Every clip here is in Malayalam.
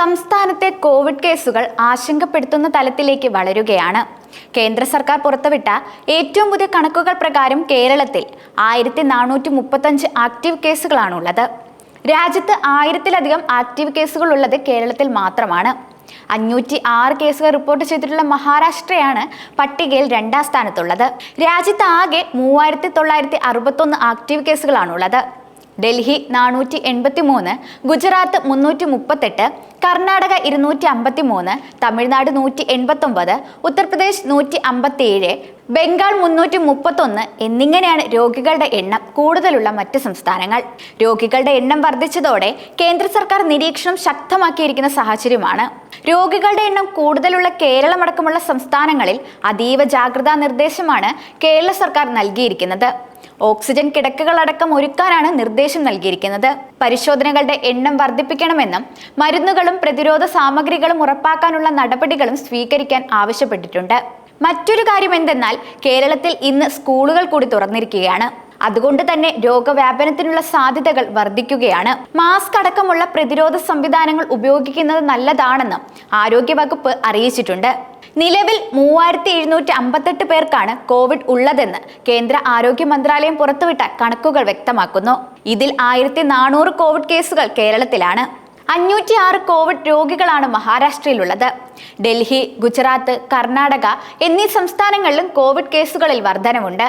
സംസ്ഥാനത്തെ കോവിഡ് കേസുകൾ ആശങ്കപ്പെടുത്തുന്ന തലത്തിലേക്ക് വളരുകയാണ്. കേന്ദ്ര സർക്കാർ പുറത്തുവിട്ട ഏറ്റവും പുതിയ കണക്കുകൾ പ്രകാരം കേരളത്തിൽ ആയിരത്തി നാനൂറ്റി മുപ്പത്തഞ്ച് ആക്റ്റീവ് കേസുകളാണുള്ളത്. രാജ്യത്ത് ആയിരത്തിലധികം ആക്റ്റീവ് കേസുകൾ ഉള്ളത് കേരളത്തിൽ മാത്രമാണ്. അഞ്ഞൂറ്റി ആറ് കേസുകൾ റിപ്പോർട്ട് ചെയ്തിട്ടുള്ള മഹാരാഷ്ട്രയാണ് പട്ടികയിൽ രണ്ടാം സ്ഥാനത്തുള്ളത്. രാജ്യത്ത് ആകെ മൂവായിരത്തി തൊള്ളായിരത്തി അറുപത്തൊന്ന് ആക്റ്റീവ് കേസുകളാണുള്ളത്. ഡൽഹി നാനൂറ്റി എൺപത്തി മൂന്ന് ഗുജറാത്ത് മുന്നൂറ്റി മുപ്പത്തെട്ട് കർണാടക ഇരുന്നൂറ്റി അമ്പത്തി മൂന്ന് തമിഴ്നാട് നൂറ്റി എൺപത്തൊമ്പത് ഉത്തർപ്രദേശ് നൂറ്റി അമ്പത്തി ഏഴ് ബംഗാൾ മുന്നൂറ്റി മുപ്പത്തൊന്ന് എന്നിങ്ങനെയാണ് രോഗികളുടെ എണ്ണം കൂടുതലുള്ള മറ്റ് സംസ്ഥാനങ്ങൾ. രോഗികളുടെ എണ്ണം വർദ്ധിച്ചതോടെ കേന്ദ്ര സർക്കാർ നിരീക്ഷണം ശക്തമാക്കിയിരിക്കുന്ന സാഹചര്യമാണ്. രോഗികളുടെ എണ്ണം കൂടുതലുള്ള കേരളമടക്കമുള്ള സംസ്ഥാനങ്ങളിൽ അതീവ ജാഗ്രതാ നിർദ്ദേശമാണ് കേരള സർക്കാർ നൽകിയിരിക്കുന്നത്. ഓക്സിജൻ കിടക്കകളടക്കം ഒരുക്കാനാണ് നിർദ്ദേശം നൽകിയിരിക്കുന്നത്. പരിശോധനകളുടെ എണ്ണം വർദ്ധിപ്പിക്കണമെന്നും മരുന്നുകളും പ്രതിരോധ സാമഗ്രികളും ഉറപ്പാക്കാനുള്ള നടപടികളും സ്വീകരിക്കാൻ ആവശ്യപ്പെട്ടിട്ടുണ്ട്. മറ്റൊരു കാര്യം എന്തെന്നാൽ കേരളത്തിൽ ഇന്ന് സ്കൂളുകൾ കൂടി തുറന്നിരിക്കുകയാണ്. അതുകൊണ്ട് തന്നെ രോഗവ്യാപനത്തിനുള്ള സാധ്യതകൾ വർദ്ധിക്കുകയാണ്. മാസ്ക് അടക്കമുള്ള പ്രതിരോധ സംവിധാനങ്ങൾ ഉപയോഗിക്കുന്നത് നല്ലതാണെന്നും ആരോഗ്യവകുപ്പ് അറിയിച്ചിട്ടുണ്ട്. നിലവിൽ മൂവായിരത്തി എഴുന്നൂറ്റി അമ്പത്തെട്ട് പേർക്കാണ് കോവിഡ് ഉള്ളതെന്ന് കേന്ദ്ര ആരോഗ്യ മന്ത്രാലയം പുറത്തുവിട്ട കണക്കുകൾ വ്യക്തമാക്കുന്നു. ഇതിൽ ആയിരത്തി നാനൂറ് കോവിഡ് കേസുകൾ കേരളത്തിലാണ്. അഞ്ഞൂറ്റി ആറ് കോവിഡ് രോഗികളാണ് മഹാരാഷ്ട്രയിലുള്ളത്. ഡൽഹി ഗുജറാത്ത് കർണാടക എന്നീ സംസ്ഥാനങ്ങളിലും കോവിഡ് കേസുകളിൽ വർധനവുണ്ട്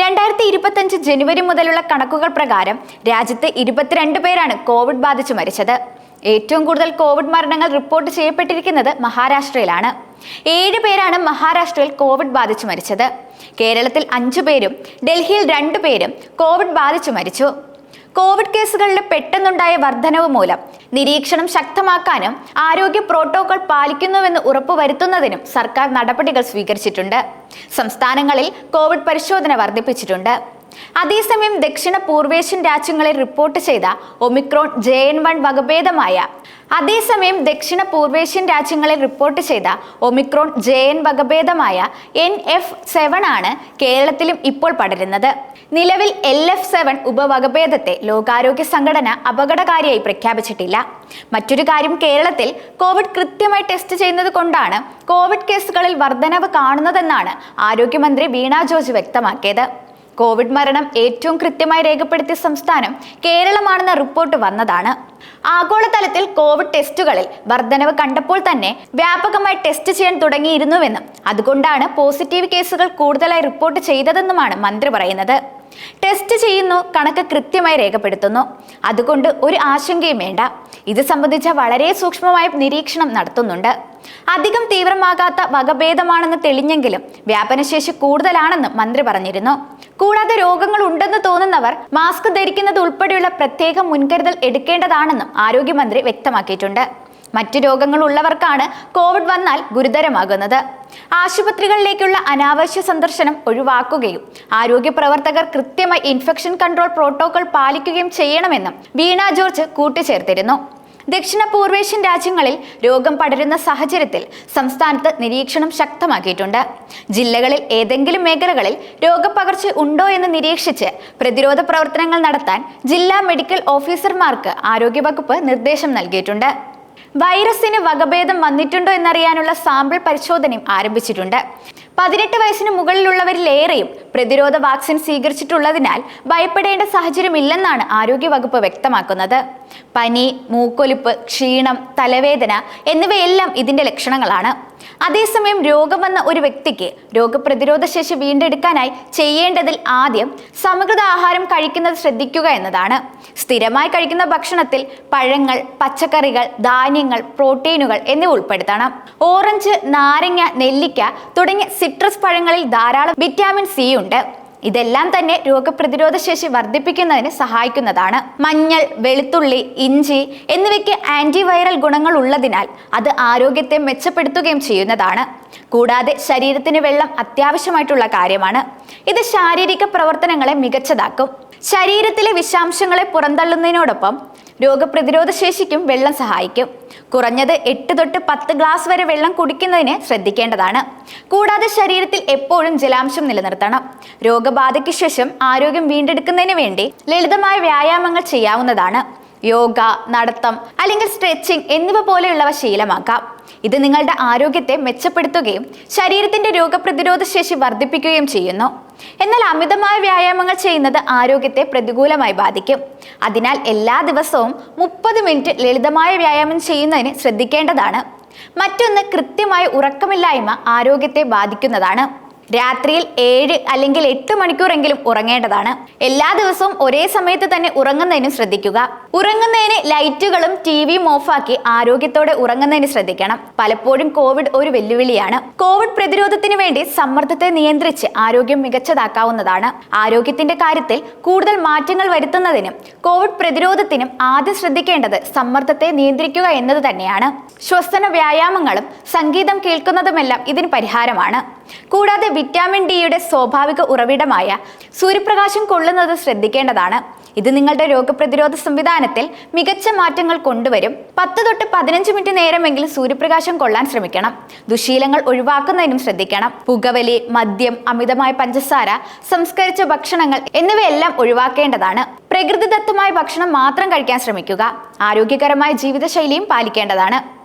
രണ്ടായിരത്തി ഇരുപത്തഞ്ച് ജനുവരി മുതലുള്ള കണക്കുകൾ പ്രകാരം രാജ്യത്ത് ഇരുപത്തിരണ്ട് പേരാണ് കോവിഡ് ബാധിച്ച് മരിച്ചത്. ഏറ്റവും കൂടുതൽ കോവിഡ് മരണങ്ങൾ റിപ്പോർട്ട് ചെയ്യപ്പെട്ടിരിക്കുന്നത് മഹാരാഷ്ട്രയിലാണ്. ഏഴ് പേരാണ് മഹാരാഷ്ട്രയിൽ കോവിഡ് ബാധിച്ച് മരിച്ചത്. കേരളത്തിൽ അഞ്ചു പേരും ഡൽഹിയിൽ രണ്ടു പേരും കോവിഡ് ബാധിച്ചു മരിച്ചു. കോവിഡ് കേസുകളിൽ പെട്ടെന്നുണ്ടായ വർധനവ് മൂലം നിരീക്ഷണം ശക്തമാക്കാനും ആരോഗ്യ പ്രോട്ടോകോൾ പാലിക്കുന്നുവെന്ന് ഉറപ്പുവരുത്തുന്നതിനും സർക്കാർ നടപടികൾ സ്വീകരിച്ചിട്ടുണ്ട്. സംസ്ഥാനങ്ങളിൽ കോവിഡ് പരിശോധന വർദ്ധിപ്പിച്ചിട്ടുണ്ട്. അതേസമയം ദക്ഷിണ പൂർവേഷ്യൻ രാജ്യങ്ങളിൽ റിപ്പോർട്ട് ചെയ്ത ഒമിക്രോൺ ജെ എൻ വൺ വകഭേദമായ അതേസമയം ദക്ഷിണ പൂർവേഷ്യൻ രാജ്യങ്ങളിൽ റിപ്പോർട്ട് ചെയ്ത ഒമിക്രോൺ ജെ എൻ വകഭേദമായ എൻ എഫ് സെവൻ ആണ് കേരളത്തിലും ഇപ്പോൾ പടരുന്നത്. നിലവിൽ എൽ എഫ് സെവൻ ഉപവകഭേദത്തെ ലോകാരോഗ്യ സംഘടന അപകടകാരിയായി പ്രഖ്യാപിച്ചിട്ടില്ല. മറ്റൊരു കാര്യം കേരളത്തിൽ കോവിഡ് കൃത്യമായി ടെസ്റ്റ് ചെയ്യുന്നത് കൊണ്ടാണ് കോവിഡ് കേസുകളിൽ വർധനവ് കാണുന്നതെന്നാണ് ആരോഗ്യമന്ത്രി വീണ ജോർജ് വ്യക്തമാക്കിയത്. കോവിഡ് മരണം ഏറ്റവും കൃത്യമായി രേഖപ്പെടുത്തിയ സംസ്ഥാനം കേരളമാണെന്ന റിപ്പോർട്ട് വന്നതാണ്. ആഗോളതലത്തിൽ കോവിഡ് ടെസ്റ്റുകളിൽ വർധനവ് കണ്ടപ്പോൾ തന്നെ വ്യാപകമായി ടെസ്റ്റ് ചെയ്യാൻ തുടങ്ങിയിരുന്നുവെന്നും അതുകൊണ്ടാണ് പോസിറ്റീവ് കേസുകൾ കൂടുതലായി റിപ്പോർട്ട് ചെയ്തതെന്നുമാണ് മന്ത്രി പറയുന്നത്. ടെസ്റ്റ് ചെയ്യുന്നു കണക്ക് കൃത്യമായി രേഖപ്പെടുത്തുന്നു. അതുകൊണ്ട് ഒരു ആശങ്കയും വേണ്ട. ഇത് സംബന്ധിച്ച വളരെ സൂക്ഷ്മമായ നിരീക്ഷണം നടത്തുന്നുണ്ട്. അധികം തീവ്രമാകാത്ത വകഭേദമാണെന്ന് തെളിഞ്ഞെങ്കിലും വ്യാപനശേഷി കൂടുതലാണെന്ന് മന്ത്രി പറഞ്ഞിരുന്നു. കൂടാതെ രോഗങ്ങൾ ഉണ്ടെന്ന് തോന്നുന്നവർ മാസ്ക് ധരിക്കുന്നത് ഉൾപ്പെടെയുള്ള പ്രത്യേക മുൻകരുതൽ എടുക്കേണ്ടതാണെന്നും ആരോഗ്യമന്ത്രി വ്യക്തമാക്കിയിട്ടുണ്ട്. മറ്റു രോഗങ്ങൾ ഉള്ളവർക്കാണ് കോവിഡ് വന്നാൽ ഗുരുതരമാകുന്നത്. ആശുപത്രികളിലേക്കുള്ള അനാവശ്യ സന്ദർശനം ഒഴിവാക്കുകയും ആരോഗ്യ പ്രവർത്തകർ കൃത്യമായി ഇൻഫെക്ഷൻ കൺട്രോൾ പ്രോട്ടോകോൾ പാലിക്കുകയും ചെയ്യണമെന്നും വീണ ജോർജ് കൂട്ടിച്ചേർത്തിരുന്നു. ദക്ഷിണ പൂർവേഷ്യൻ രാജ്യങ്ങളിൽ രോഗം പടരുന്ന സാഹചര്യത്തിൽ സംസ്ഥാനത്ത് നിരീക്ഷണം ശക്തമാക്കിയിട്ടുണ്ട്. ജില്ലകളിൽ ഏതെങ്കിലും മേഖലകളിൽ രോഗപകർച്ച ഉണ്ടോ എന്ന് നിരീക്ഷിച്ച് പ്രതിരോധ പ്രവർത്തനങ്ങൾ നടത്താൻ ജില്ലാ മെഡിക്കൽ ഓഫീസർമാർക്ക് ആരോഗ്യവകുപ്പ് നിർദ്ദേശം നൽകിയിട്ടുണ്ട്. വൈറസിന് വകഭേദം വന്നിട്ടുണ്ടോ എന്നറിയാനുള്ള സാമ്പിൾ പരിശോധനയും ആരംഭിച്ചിട്ടുണ്ട്. പതിനെട്ട് വയസ്സിന് മുകളിലുള്ളവരിലേറെയും പ്രതിരോധ വാക്സിൻ സ്വീകരിച്ചിട്ടുള്ളതിനാൽ ഭയപ്പെടേണ്ട സാഹചര്യമില്ലെന്നാണ് ആരോഗ്യവകുപ്പ് വ്യക്തമാക്കുന്നത്. പനി മൂക്കൊലിപ്പ് ക്ഷീണം തലവേദന എന്നിവയെല്ലാം ഇതിന്റെ ലക്ഷണങ്ങളാണ്. അതേസമയം രോഗം വന്ന ഒരു വ്യക്തിക്ക് രോഗപ്രതിരോധ ശേഷി വീണ്ടെടുക്കാനായി ചെയ്യേണ്ടതിൽ ആദ്യം സമൃദ്ധ ആഹാരം കഴിക്കുന്നത് ശ്രദ്ധിക്കുക എന്നതാണ്. സ്ഥിരമായി കഴിക്കുന്ന ഭക്ഷണത്തിൽ പഴങ്ങൾ പച്ചക്കറികൾ ധാന്യങ്ങൾ പ്രോട്ടീനുകൾ എന്നിവ ഉൾപ്പെടുത്തണം. ഓറഞ്ച് നാരങ്ങ നെല്ലിക്ക തുടങ്ങിയ സിട്രസ് പഴങ്ങളിൽ ധാരാളം വിറ്റാമിൻ സി ഉണ്ട്. ഇതെല്ലാം തന്നെ രോഗപ്രതിരോധ ശേഷി വർദ്ധിപ്പിക്കുന്നതിന് സഹായിക്കുന്നതാണ്. മഞ്ഞൾ വെളുത്തുള്ളി ഇഞ്ചി എന്നിവയ്ക്ക് ആന്റിവൈറൽ ഗുണങ്ങൾ ഉള്ളതിനാൽ അത് ആരോഗ്യത്തെ മെച്ചപ്പെടുത്തുകയും ചെയ്യുന്നതാണ്. കൂടാതെ ശരീരത്തിന് വെള്ളം അത്യാവശ്യമായിട്ടുള്ള കാര്യമാണ്. ഇത് ശാരീരിക പ്രവർത്തനങ്ങളെ മികച്ചതാക്കും. ശരീരത്തിലെ വിഷാംശങ്ങളെ പുറന്തള്ളുന്നതിനോടൊപ്പം രോഗപ്രതിരോധ ശേഷിക്കും വെള്ളം സഹായിക്കും. കുറഞ്ഞത് എട്ട് തൊട്ട് പത്ത് ഗ്ലാസ് വരെ വെള്ളം കുടിക്കുന്നതിന് ശ്രദ്ധിക്കേണ്ടതാണ്. കൂടാതെ ശരീരത്തിൽ എപ്പോഴും ജലാംശം നിലനിർത്തണം. രോഗബാധയ്ക്ക് ശേഷം ആരോഗ്യം വീണ്ടെടുക്കുന്നതിന് വേണ്ടി ലളിതമായ വ്യായാമങ്ങൾ ചെയ്യാവുന്നതാണ്. യോഗ നടത്തം അല്ലെങ്കിൽ സ്ട്രെച്ചിങ് എന്നിവ പോലെയുള്ളവ ശീലമാക്കാം. ഇത് നിങ്ങളുടെ ആരോഗ്യത്തെ മെച്ചപ്പെടുത്തുകയും ശരീരത്തിന്റെ രോഗപ്രതിരോധ ശേഷി വർദ്ധിപ്പിക്കുകയും ചെയ്യുന്നു. എന്നാൽ അമിതമായ വ്യായാമങ്ങൾ ചെയ്യുന്നത് ആരോഗ്യത്തെ പ്രതികൂലമായി ബാധിക്കും. അതിനാൽ എല്ലാ ദിവസവും മുപ്പത് മിനിറ്റ് ലളിതമായ വ്യായാമം ചെയ്യുന്നതിന് ശ്രദ്ധിക്കേണ്ടതാണ്. മറ്റൊന്ന് കൃത്യമായ ഉറക്കമില്ലായ്മ ആരോഗ്യത്തെ ബാധിക്കുന്നതാണ്. രാത്രിയിൽ ഏഴ് അല്ലെങ്കിൽ എട്ട് മണിക്കൂറെങ്കിലും ഉറങ്ങേണ്ടതാണ്. എല്ലാ ദിവസവും ഒരേ സമയത്ത് തന്നെ ഉറങ്ങുന്നതിനും ശ്രദ്ധിക്കുക. ഉറങ്ങുന്നതിന് ലൈറ്റുകളും ടി വിയും ഓഫാക്കി ആരോഗ്യത്തോടെ ഉറങ്ങുന്നതിന് ശ്രദ്ധിക്കണം. പലപ്പോഴും കോവിഡ് ഒരു വെല്ലുവിളിയാണ്. കോവിഡ് പ്രതിരോധത്തിന് വേണ്ടി സമ്മർദ്ദത്തെ നിയന്ത്രിച്ച് ആരോഗ്യം മികച്ചതാക്കാവുന്നതാണ്. ആരോഗ്യത്തിന്റെ കാര്യത്തിൽ കൂടുതൽ മാറ്റങ്ങൾ വരുത്തുന്നതിനും കോവിഡ് പ്രതിരോധത്തിനും ആദ്യം ശ്രദ്ധിക്കേണ്ടത് സമ്മർദ്ദത്തെ നിയന്ത്രിക്കുക എന്നത് തന്നെയാണ്. ശ്വസന വ്യായാമങ്ങളും സംഗീതം കേൾക്കുന്നതുമെല്ലാം ഇതിന് പരിഹാരമാണ്. കൂടാതെ വിറ്റാമിൻ ഡിയുടെ സ്വാഭാവിക ഉറവിടമായ സൂര്യപ്രകാശം കൊള്ളുന്നത് ശ്രദ്ധിക്കേണ്ടതാണ്. ഇത് നിങ്ങളുടെ രോഗപ്രതിരോധ സംവിധാനത്തിൽ മികച്ച മാറ്റങ്ങൾ കൊണ്ടുവരും. പത്ത് തൊട്ട് പതിനഞ്ച് മിനിറ്റ് നേരമെങ്കിലും സൂര്യപ്രകാശം കൊള്ളാൻ ശ്രമിക്കണം. ദുശീലങ്ങൾ ഒഴിവാക്കുന്നതിനും ശ്രദ്ധിക്കണം. പുകവലി മദ്യം അമിതമായ പഞ്ചസാര സംസ്കരിച്ച ഭക്ഷണങ്ങൾ എന്നിവയെല്ലാം ഒഴിവാക്കേണ്ടതാണ്. പ്രകൃതിദത്തമായ ഭക്ഷണം മാത്രം കഴിക്കാൻ ശ്രമിക്കുക. ആരോഗ്യകരമായ ജീവിതശൈലിയും പാലിക്കേണ്ടതാണ്.